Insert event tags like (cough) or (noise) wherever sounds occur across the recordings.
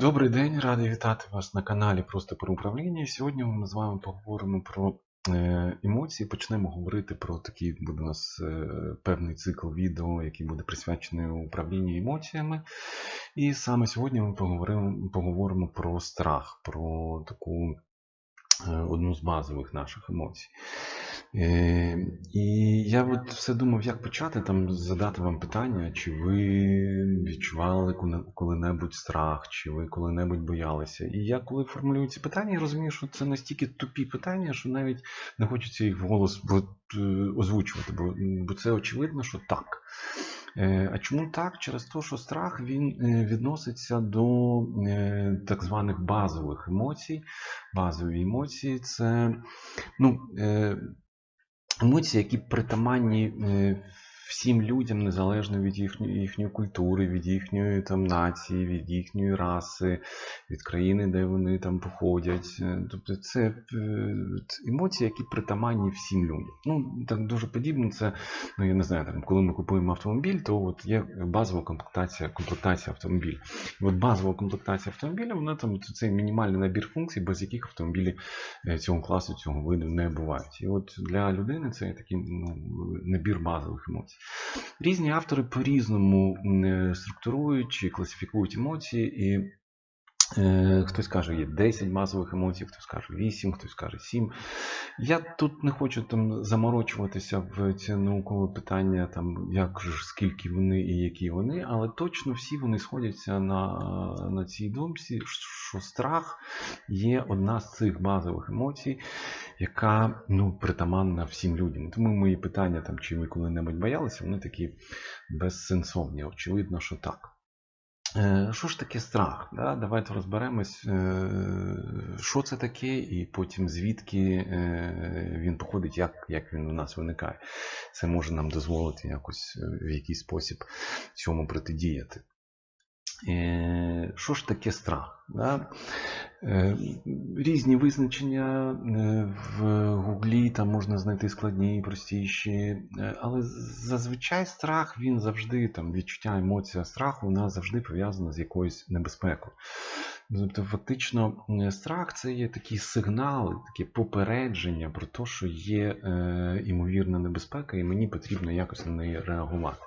Добрий день, радий вітати вас на каналі Просто про управління. Сьогодні ми з вами поговоримо про е, емоції. Почнемо говорити про такий буде у нас е, певний цикл відео, який буде присвячений управлінню емоціями. І саме сьогодні ми поговоримо, поговоримо про страх, про таку е, одну з базових наших емоцій. Е, І я от все думав, як почати там задати вам питання, чи ви відчували коли- коли-небудь страх, чи ви коли-небудь боялися. І я коли формулюю ці питання, я розумію, що це настільки тупі питання, що навіть не хочеться їх вголос е, озвучувати, бо, це очевидно, що так. Е, А чому так? Через те, що страх він е, відноситься до так званих базових емоцій. Базові емоції це ну, емоції, які притаманні е, всім людям, незалежно від їхньої, їхньої культури, від їхньої там, нації, від їхньої раси, від країни, де вони там походять. Е, Тобто це е, емоції, які притаманні всім людям. Ну, так дуже подібно. Це, ну я не знаю, там, коли ми купуємо автомобіль, то от є базова комплектація, комплектація автомобіля. От базова комплектація автомобіля, вона там це мінімальний набір функцій, без яких автомобілі е, цього класу, цього виду не бувають. І от для людини це такий ну, набір базових емоцій. Різні автори по-різному е, структурують чи класифікують емоції, і хтось каже, є 10 базових емоцій, хтось каже 8, хтось каже 7. Я тут не хочу там заморочуватися в ці наукове питання, там, як ж, скільки вони і які вони, але точно всі вони сходяться на, на цій думці, що страх є одна з цих базових емоцій, яка ну, притаманна всім людям. Тому мої питання, там, чи ви коли-небудь боялися, вони такі безсенсовні. Очевидно, що так. Е, Що ж таке страх? Да? Давайте розберемось, е, що це таке, і потім звідки е, він походить, як, як він у нас виникає. Це може нам дозволити якось в якийсь спосіб цьому протидіяти. Що ж таке страх? Да? Е, Різні визначення е, в Гуглі там можна знайти складні простіші, е, але зазвичай страх він завжди там відчуття, емоція страху вона завжди пов'язана з якоюсь небезпекою. Тобто, фактично, е, страх це є такі сигнали, такі попередження про те, що є е, імовірна небезпека, і мені потрібно якось на неї реагувати.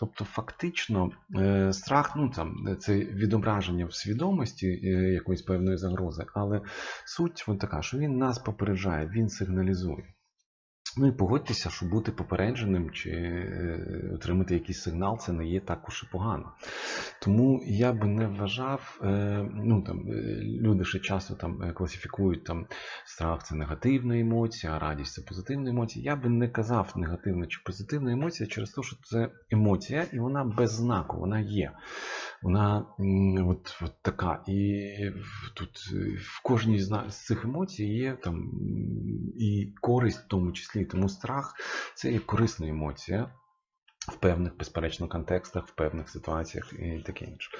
Тобто, фактично, е, страх, ну там це відображення в свідомості е, якоїсь певної загрози, але суть вон така, що він нас попереджає, він сигналізує. Ну і погодьтеся, що бути попередженим чи е, отримати якийсь сигнал, це не є також і погано. Тому я би не вважав, е, ну там е, люди ще часто там класифікують там страх це негативна емоція, радість це позитивна емоція. Я би не казав негативна чи позитивна емоція через те, що це емоція, і вона без знаку, вона є. Вона от, от така. І тут е, в кожній з цих емоцій є там і користь в тому числі. Тому страх це є корисна емоція в певних, безперечно, контекстах, в певних ситуаціях і таке інше.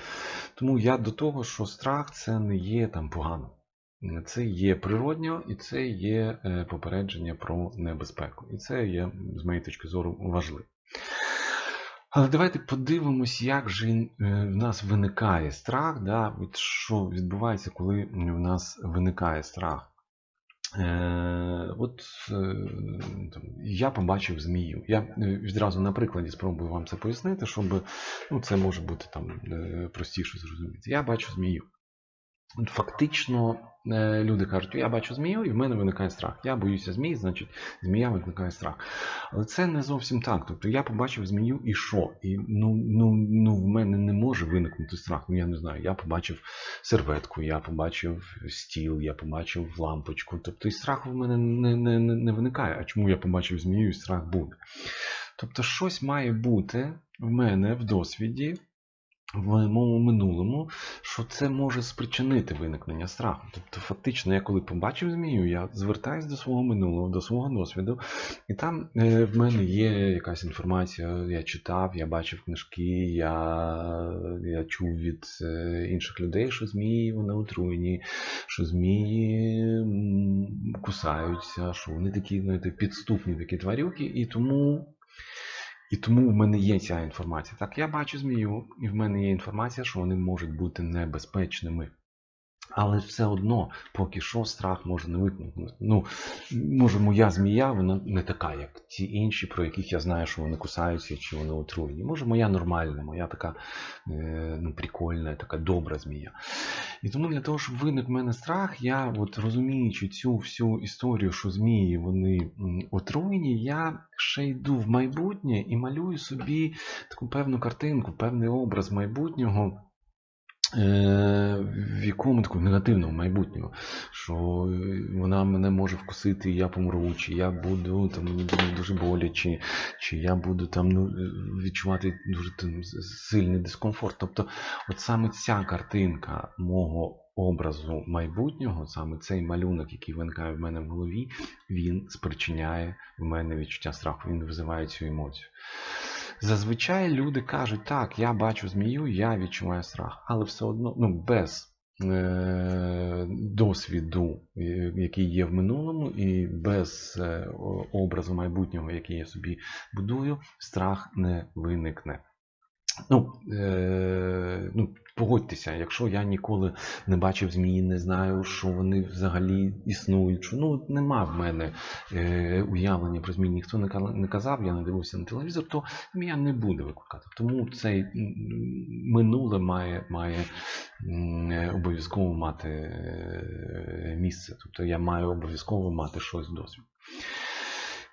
Тому я до того, що страх це не є там погано. Це є природньо і це є е, попередження про небезпеку. І це є, з моєї точки зору, важливо. Але давайте подивимось, як же е, в нас виникає страх, да? от що відбувається, коли в нас виникає страх. Е, от е, там, я побачив змію. Я відразу на прикладі спробую вам це пояснити, щоб ну, це може бути там простіше зрозуміти. Я бачу змію. Фактично, е, люди кажуть, я бачу змію, і в мене виникає страх. Я боюся змій, значить змія викликає страх. Але це не зовсім так. Тобто я побачив змію і що? І ну, ну, ну в мене не може виникнути страх. Ну я не знаю. Я побачив серветку, я побачив стіл, я побачив лампочку. Тобто і страху в мене не, не, не, не виникає. А чому я побачив змію і страх буде? Тобто, щось має бути в мене в досвіді. В моєму минулому, що це може спричинити виникнення страху. Тобто, фактично, я коли побачив змію, я звертаюся до свого минулого, до свого досвіду, і там е, в мене є якась інформація, я читав, я бачив книжки, я, я чув від е, інших людей, що змії вони отруєні, що змії кусаються, що вони такі ну, підступні такі тварюки, і тому І тому в мене є ця інформація. Так, я бачу змію, і в мене є інформація, що вони можуть бути небезпечними. Але все одно, поки що, страх може не викнути. Ну, може, моя змія, вона не така, як ті інші, про яких я знаю, що вони кусаються чи вони отруєні. Може, моя нормальна, моя така е, ну, прикольна, така добра змія. І тому для того, щоб виник в мене страх, я, от розуміючи цю всю історію, що змії вони отруєні, я ще йду в майбутнє і малюю собі таку певну картинку, певний образ майбутнього. Е, в якому такому негативному майбутньому, що вона мене може вкусити, і я помру, чи я буду там буде дуже боляче, чи я буду там ну, відчувати дуже там, сильний дискомфорт. Тобто, от саме ця картинка мого образу майбутнього, саме цей малюнок, який виникає в мене в голові, він спричиняє в мене відчуття страху, він визиває цю емоцію. Зазвичай люди кажуть, так, я бачу змію, я відчуваю страх, але все одно ну, без е, досвіду, е, який є в минулому, і без е, образу майбутнього, який я собі будую, страх не виникне. Ну, е, ну, погодьтеся, якщо я ніколи не бачив змії, не знаю, що вони взагалі існують, що ну, нема в мене е, уявлення про змії, ніхто не казав, я не дивився на телевізор, то змія не буде викликати. Тому цей минуле має, має е, обов'язково мати е, місце. Тобто я маю обов'язково мати щось досвід.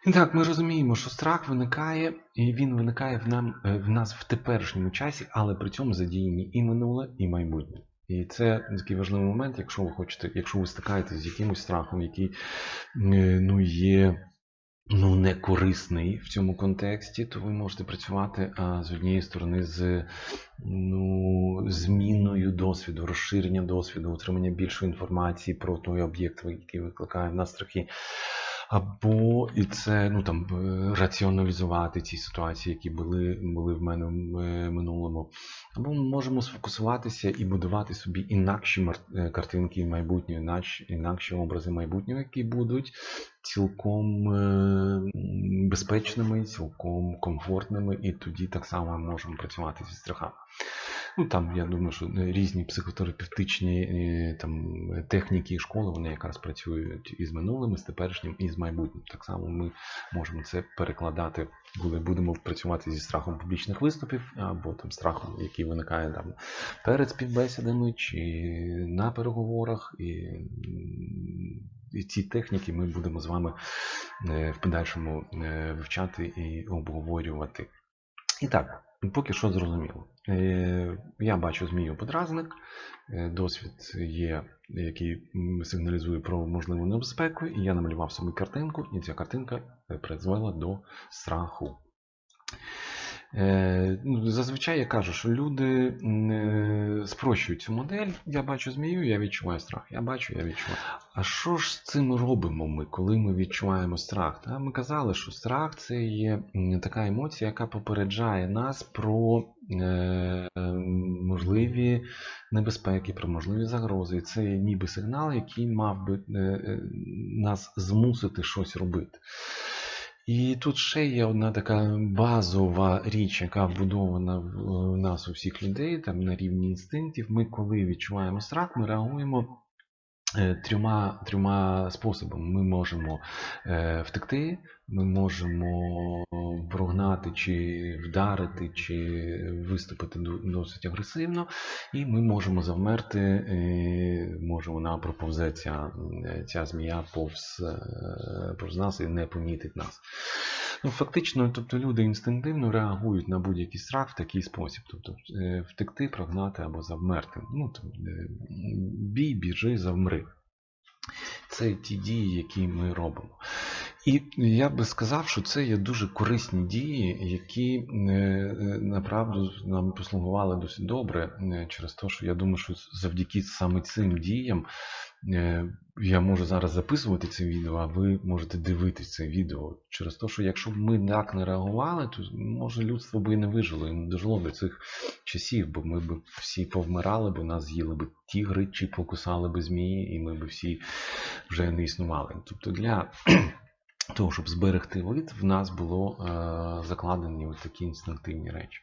І так, ми розуміємо, що страх виникає, і він виникає в, нам, е, в нас в теперішньому часі, але при цьому задіяні і минуле, і майбутнє. І це такий важливий момент, якщо ви хочете, якщо ви стикаєтесь з якимось страхом, який е, ну, є ну, не в цьому контексті, то ви можете працювати а, з однієї сторони з ну, зміною досвіду, розширенням досвіду, отримання більшої інформації про той об'єкт, який викликає в нас страхи. Або і це ну там е, раціоналізувати ці ситуації, які були, були в мене в е, минулому. Або ми можемо сфокусуватися і будувати собі інакші е, картинки майбутнього, інакші образи майбутнього, які будуть цілком е, безпечними, цілком комфортними, і тоді так само можемо працювати зі страхами. Ну там я думаю, що різні психотерапевтичні е, там техніки і школи вони якраз працюють і з минулим, і з теперішнім, і з майбутнім. Так само ми можемо це перекладати, коли будемо працювати зі страхом публічних виступів, або там страхом, який виникає там перед співбесідами чи на переговорах. І, і ці техніки ми будемо з вами е, в подальшому е, вивчати і обговорювати. І так, поки що зрозуміло. Е, Я бачу змію подразник, досвід є, який сигналізує про можливу небезпеку, і я намалював собі картинку, і ця картинка призвела до страху. Е, ну, Зазвичай я кажу, що люди е, спрощують цю модель. Я бачу змію, я відчуваю страх. Я бачу, я відчуваю. А що ж з цим робимо ми, коли ми відчуваємо страх? Ми казали, що страх це є така емоція, яка попереджає нас про е, можливі небезпеки, про можливі загрози. Це ніби сигнал, який мав би нас змусити щось робити. І тут ще є одна така базова річ, яка вбудована в в нас у всіх людей, там на рівні інстинктів. Ми, коли відчуваємо страх, ми реагуємо е, трьома, трьома способами. Ми можемо е, втекти, ми можемо прогнати, чи вдарити, чи виступити досить агресивно, і ми можемо завмерти, е, може вона проповзе ця, е, ця змія повз, е, повз нас і не помітить нас. Ну, фактично, тобто люди інстинктивно реагують на будь-який страх в такий спосіб. Тобто е, втекти, прогнати або завмерти. Ну, там, е, бій, біжи, завмри. Це ті дії, які ми робимо. І я би сказав, що це є дуже корисні дії, які е, направду нам послугували досить добре, через те, що я думаю, що завдяки саме цим діям я можу зараз записувати це відео, а ви можете дивитися це відео. Через те, що якщо б ми так не реагували, то може людство би і не вижило, і не дожило до цих часів, бо ми б всі повмирали, бо нас з'їли б тігри чи покусали б змії, і ми б всі вже не існували. Тобто для (clears throat) того, щоб зберегти вид, в нас було е, закладені такі інстинктивні речі.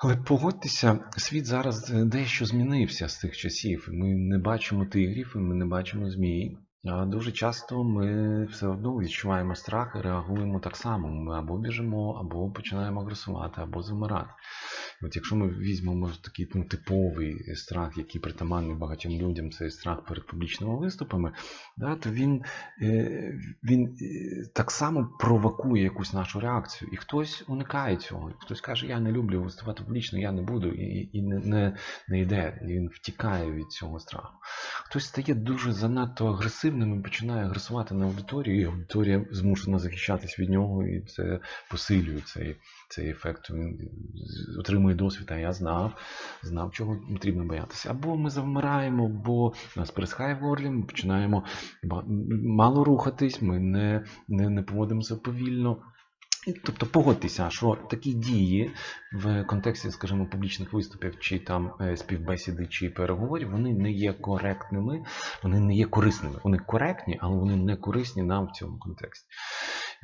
Але погодьтеся, світ зараз е, дещо змінився з тих часів. Ми не бачимо тигрів, ми не бачимо змій. Дуже часто ми все одно відчуваємо страх і реагуємо так само. Ми або біжимо, або починаємо агресувати, або замирати. От якщо ми візьмемо такий ну, типовий страх, який притаманний багатьом людям, це страх перед публічними виступами, да, то він, е, він е, так само провокує якусь нашу реакцію. І хтось уникає цього. Хтось каже, я не люблю виступати публічно, я не буду, і і не, не, не йде. І він втікає від цього страху. Хтось стає дуже занадто агресивним і починає агресувати на аудиторію, і аудиторія змушена захищатись від нього, і це посилює цей, цей ефект. Він отримує досвід, а я знав, знав, чого потрібно боятися. Або ми завмираємо, бо нас пересхає в горлі, ми починаємо мало рухатись, ми не, не, не поводимося повільно. Тобто погодьтеся, що такі дії в контексті, скажімо, публічних виступів, чи там співбесіди, чи переговорів, вони не є коректними, вони не є корисними. Вони коректні, але вони не корисні нам в цьому контексті.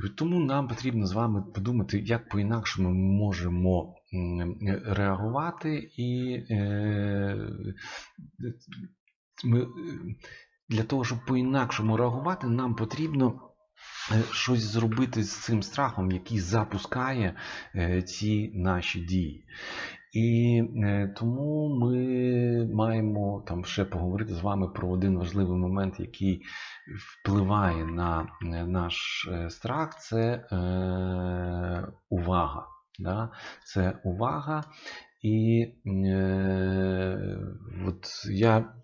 І тому нам потрібно з вами подумати, як по-інакшому ми можемо реагувати і ми, для того, щоб по-інакшому реагувати, нам потрібно щось зробити з цим страхом, який запускає ці наші дії. І тому ми маємо там ще поговорити з вами про один важливий момент, який впливає на наш страх, це увага. Да? Це увага. І е, от я,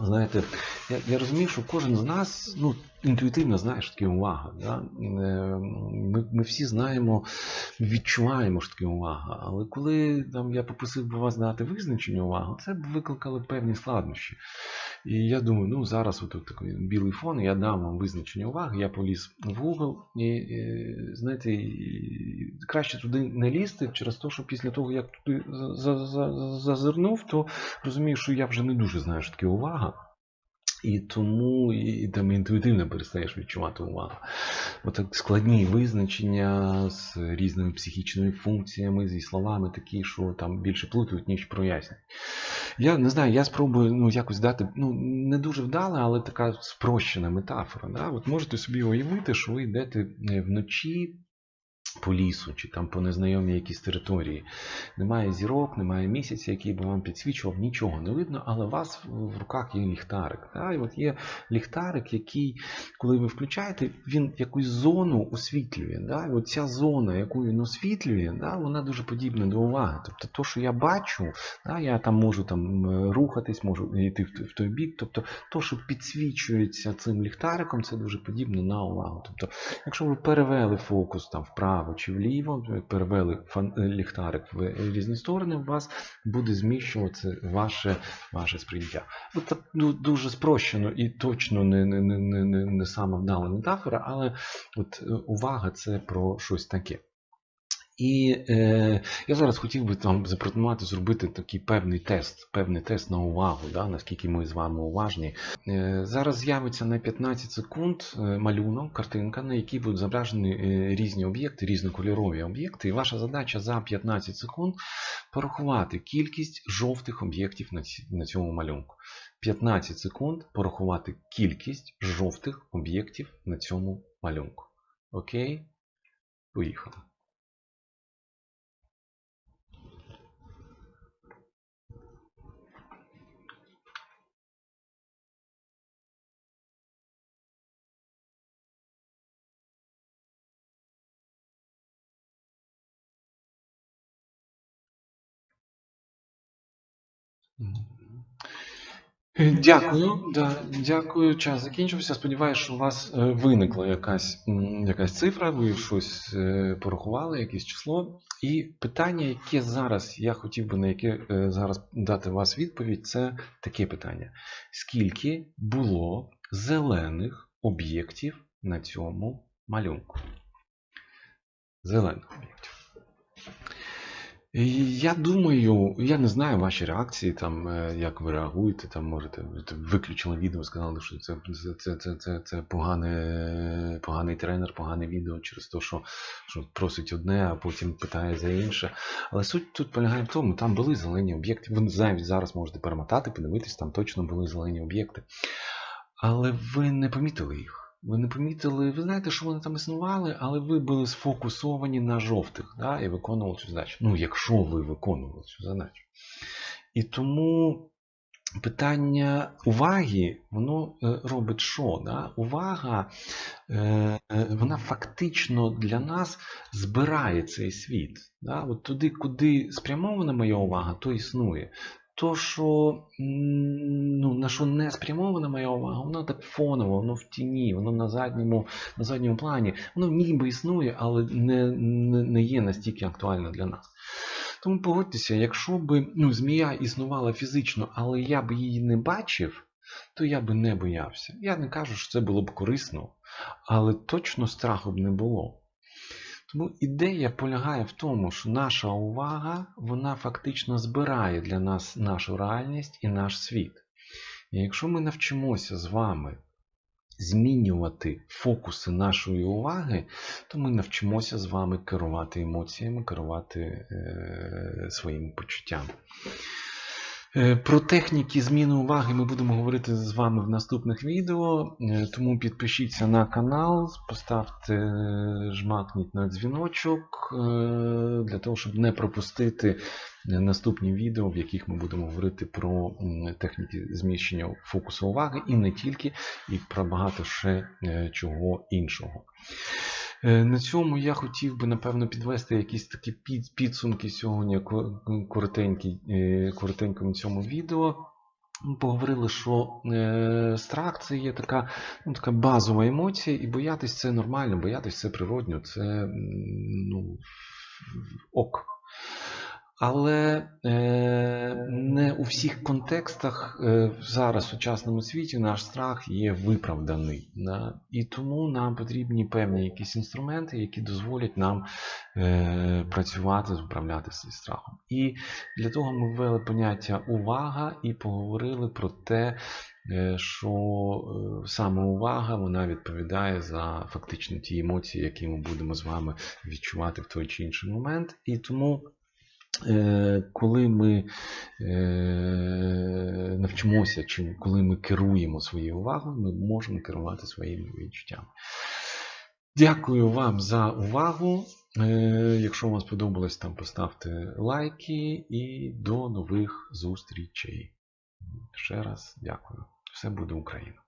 знаєте, я я розумію, що кожен з нас ну, інтуїтивно знає, що таке увага. Да? Ми ми всі знаємо, відчуваємо, що таке увага. Але коли там, я попросив би вас дати визначення уваги, це б викликало певні складнощі. І я думаю, ну зараз отут такий білий фон, я дам вам визначення уваги, я поліз в Google і, і знаєте, і краще туди не лізти через те, що після того, як туди зазирнув, то розумію, що я вже не дуже знаю, що таке увага. І тому і, там інтуїтивно перестаєш відчувати увагу. Отак складні визначення з різними психічними функціями, зі словами такі, що там більше плутають, ніж прояснюють. Я не знаю, я спробую ну, якось дати, ну, не дуже вдала, але така спрощена метафора. Да? От Можете собі уявити, що ви йдете вночі по лісу чи там по незнайомій якійсь території. Немає зірок, немає місяця, який би вам підсвічував, нічого не видно, але у вас в руках є ліхтарик. Да? І от Є ліхтарик, який, коли ви включаєте, він якусь зону освітлює. Да? І от Ця зона, яку він освітлює, да? вона дуже подібна до уваги. Тобто, то, що я бачу, да? я там можу там рухатись, можу йти в той бік. Тобто, то, що підсвічується цим ліхтариком, це дуже подібно на увагу. Тобто, якщо ви перевели фокус там вправо чи вліво, перевели ліхтарик в різні сторони, у вас буде зміщуватися ваше ваше сприйняття. От ну, Дуже спрощено і точно не не, не, не, не саме вдала метафора, але от увага це про щось таке. І е, я зараз хотів би там запропонувати зробити такий певний тест, певний тест на увагу, да, наскільки ми з вами уважні. Е, Зараз з'явиться на 15 секунд е, малюнок, картинка, на якій будуть зображені е, різні об'єкти, різнокольорові об'єкти. І ваша задача за 15 секунд порахувати кількість жовтих об'єктів на, на цьому малюнку. 15 секунд порахувати кількість жовтих об'єктів на цьому малюнку. Окей? Поїхали. Дякую, да, дякую. Час закінчився. Сподіваюся, що у вас е, виникла якась якась цифра, ви щось е, порахували, якесь число. І питання, яке зараз я хотів би на яке е, зараз дати вас відповідь, це таке питання: скільки було зелених об'єктів на цьому малюнку? Зелених об'єктів. Я думаю, я не знаю ваші реакції, там, е, як ви реагуєте, там можете виключили відео, сказали, що це, це, це, це, це погане, поганий тренер, погане відео через те, що, що просить одне, а потім питає за інше. Але суть тут полягає в тому, там були зелені об'єкти. Ви навіть зараз можете перемотати, подивитись, там точно були зелені об'єкти. Але ви не помітили їх. Ви не помітили, ви знаєте, що вони там існували, але ви були сфокусовані на жовтих да, і виконували цю задачу. Ну, якщо ви виконували цю задачу. І тому питання уваги, воно е, робить що? Да? Увага, е, е, вона фактично для нас збирає цей світ. Да? От туди, куди спрямована моя увага, то існує. То, що ну, на що не спрямована моя увага, воно так фоново, воно в тіні, воно на задньому, на задньому плані, воно ніби існує, але не, не, не є настільки актуально для нас. Тому погодьтеся, якщо б ну, змія існувала фізично, але я б її не бачив, то я би не боявся. Я не кажу, що це було б корисно, але точно страху б не було. Тому ідея полягає в тому, що наша увага, вона фактично збирає для нас нашу реальність і наш світ. І якщо ми навчимося з вами змінювати фокуси нашої уваги, то ми навчимося з вами керувати емоціями, керувати е, своїми почуттями. Е, Про техніки зміни уваги ми будемо говорити з вами в наступних відео. Е, Тому підпишіться на канал, поставте, е, жмакніть на дзвіночок для того, щоб не пропустити наступні відео, в яких ми будемо говорити про техніки зміщення фокусу уваги і не тільки, і про багато ще чого іншого. Е, На цьому я хотів би, напевно, підвести якісь такі підсумки сьогодні е, коротенькому цьому відео. Поговорили, що е, страх це є така, ну, така базова емоція, і боятись це нормально, боятись це природньо, це ну, ок. Але е, не у всіх контекстах е, зараз в сучасному світі наш страх є виправданий. Да? І тому нам потрібні певні якісь інструменти, які дозволять нам е, працювати, управляти цим страхом. І для того ми ввели поняття увага і поговорили про те, що саме увага вона відповідає за фактично ті емоції, які ми будемо з вами відчувати в той чи інший момент. І тому. Е, Коли ми е, навчимося, чи коли ми керуємо своєю увагою, ми можемо керувати своїми відчуттями. Дякую вам за увагу. Е, Якщо вам сподобалось, там поставте лайки і до нових зустрічей. Ще раз дякую. Все буде Україна!